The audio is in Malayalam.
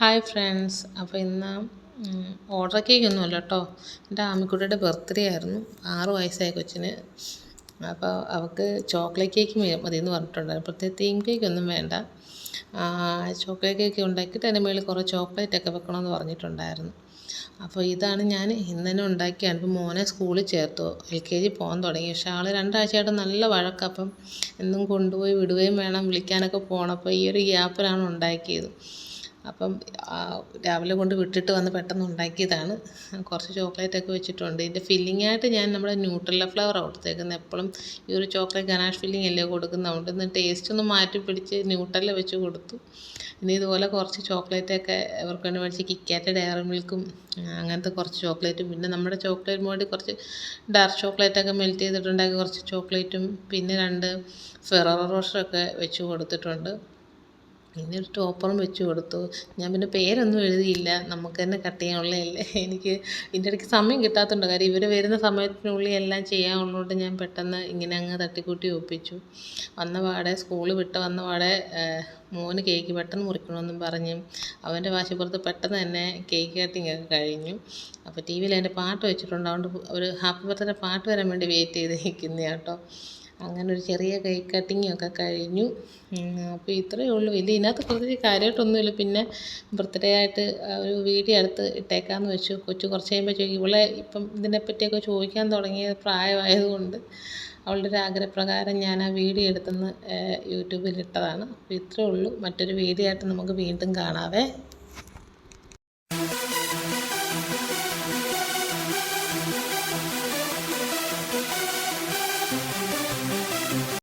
ഹായ് ഫ്രണ്ട്സ് അപ്പോൾ ഇന്ന് ഓർഡർ കേക്കൊന്നും അല്ല കേട്ടോ എന്റെ ആമിക്കുട്ടിയുടെ ബർത്ത്ഡേ ആയിരുന്നു. ആറ് വയസ്സായ കൊച്ചിന്. അപ്പോൾ അവൾക്ക് ചോക്ലേറ്റ് കേക്ക് മതി എന്ന് പറഞ്ഞിട്ടുണ്ടായിരുന്നു. പ്രത്യേക തീം കേക്ക് ഒന്നും വേണ്ട. ചോക്ലേറ്റ് കേക്ക് ഉണ്ടാക്കിയിട്ട് അതിന്റെ മുകളിൽ കുറേ ചോക്ലേറ്റ് ഒക്കെ വെക്കണമെന്ന് പറഞ്ഞിട്ടുണ്ടായിരുന്നു. അപ്പോൾ ഇതാണ് ഞാൻ ഇന്നലെ ഉണ്ടാക്കിയാണ് ഇപ്പം മോനെ സ്കൂളിൽ ചേർത്തു. എൽ കെ ജി പോകാൻ തുടങ്ങി. പക്ഷേ ആൾ രണ്ടാഴ്ചയായിട്ട് നല്ല വഴക്കം. അപ്പം എന്നും കൊണ്ടുപോയി വിടുകയും വേണം വിളിക്കാനൊക്കെ പോകണം. അപ്പോൾ ഈ ഒരു ഗ്യാപ്പിലാണ് ഉണ്ടാക്കിയത്. അപ്പം രാവിലെ കൊണ്ട് വിട്ടിട്ട് വന്ന് പെട്ടെന്ന് ഉണ്ടാക്കിയതാണ്. കുറച്ച് ചോക്ലേറ്റൊക്കെ വെച്ചിട്ടുണ്ട്. ഇതിന്റെ ഫില്ലിംഗ് ആയിട്ട് ഞാൻ നമ്മുടെ ന്യൂട്രല്ല ഫ്ലവറാണ് കൊടുത്തേക്കുന്നത്. എപ്പോഴും ഈ ഒരു ചോക്ലേറ്റ് ഗനാഷ് ഫില്ലിംഗ് അല്ലേ കൊടുക്കുന്നതുകൊണ്ട് ഇന്ന് ടേസ്റ്റ് ഒന്ന് മാറ്റി പിടിച്ച് ന്യൂട്രല്ല വെച്ച് കൊടുത്തു. ഇനി ഇതുപോലെ കുറച്ച് ചോക്ലേറ്റൊക്കെ അവർക്ക് വേണ്ടി മേടിച്ച് കിക്കാറ്റ് ഡയറി മിൽക്കും അങ്ങനത്തെ കുറച്ച് ചോക്ലേറ്റും പിന്നെ നമ്മുടെ ചോക്ലേറ്റ് മോഡി കുറച്ച് ഡാർക്ക് ചോക്ലേറ്റൊക്കെ മെൽറ്റ് ചെയ്തിട്ടുണ്ടാക്കി കുറച്ച് ചോക്ലേറ്റും പിന്നെ രണ്ട് ഫെററോ റോഷറൊക്കെ വെച്ച് കൊടുത്തിട്ടുണ്ട്. പിന്നെ ഒരു ടോപ്പറും വെച്ച് കൊടുത്തു. ഞാൻ പിന്നെ പേരൊന്നും എഴുതിയില്ല. നമുക്ക് തന്നെ കട്ട് ചെയ്യാനുള്ളതല്ലേ. എനിക്ക് ഇതിന്റെ ഇടയ്ക്ക് സമയം കിട്ടാത്തതുകൊണ്ട് കാര്യം ഇവർ വരുന്ന സമയത്തിനുള്ളിൽ എല്ലാം ചെയ്യാനുള്ളതുകൊണ്ട് ഞാൻ പെട്ടെന്ന് ഇങ്ങനെ അങ്ങ് തട്ടിക്കൂട്ടി ഒപ്പിച്ചു. വന്ന പാടെ സ്കൂൾ വിട്ട് വന്ന പാടെ മോന് കേക്ക് പെട്ടെന്ന് മുറിക്കണമെന്നും പറഞ്ഞു അവന്റെ വാശിപ്പുറത്ത് പെട്ടെന്ന് തന്നെ കേക്ക് കട്ടിങ് ഒക്കെ കഴിഞ്ഞു. അപ്പോൾ ടി വിയിൽ അതിന്റെ പാട്ട് വെച്ചിട്ടുണ്ട്. അതുകൊണ്ട് ഒരു ഹാപ്പി ബർത്ത്ഡേ പാട്ട് വരാൻ വേണ്ടി വെയിറ്റ് ചെയ്ത് കേട്ടോ. അങ്ങനെ ഒരു ചെറിയ കേക്ക് കട്ടിങ്ങൊക്കെ കഴിഞ്ഞു. അപ്പോൾ ഇത്രയേ ഉള്ളൂ. വലിയ ഇതിനകത്ത് പ്രത്യേകിച്ച് കാര്യമായിട്ടൊന്നുമില്ല പിന്നെ ബർത്ത്ഡേ ആയിട്ട് ഒരു വീഡിയോ എടുത്ത് ഇട്ടേക്കാമെന്ന് വെച്ചു. കൊച്ചു കുറച്ച് കഴിയുമ്പോൾ ചോദിക്കും ഇവളെ ഇപ്പം ഇതിനെപ്പറ്റിയൊക്കെ ചോദിക്കാൻ തുടങ്ങിയ പ്രായമായതുകൊണ്ട് അവളുടെ ഒരു ആഗ്രഹപ്രകാരം ഞാൻ ആ വീഡിയോ എടുത്തെന്ന് യൂട്യൂബിൽ ഇട്ടതാണ്. അപ്പോൾ ഇത്രയേ ഉള്ളൂ. മറ്റൊരു വീഡിയോ ആയിട്ട് നമുക്ക് വീണ്ടും കാണാവേ.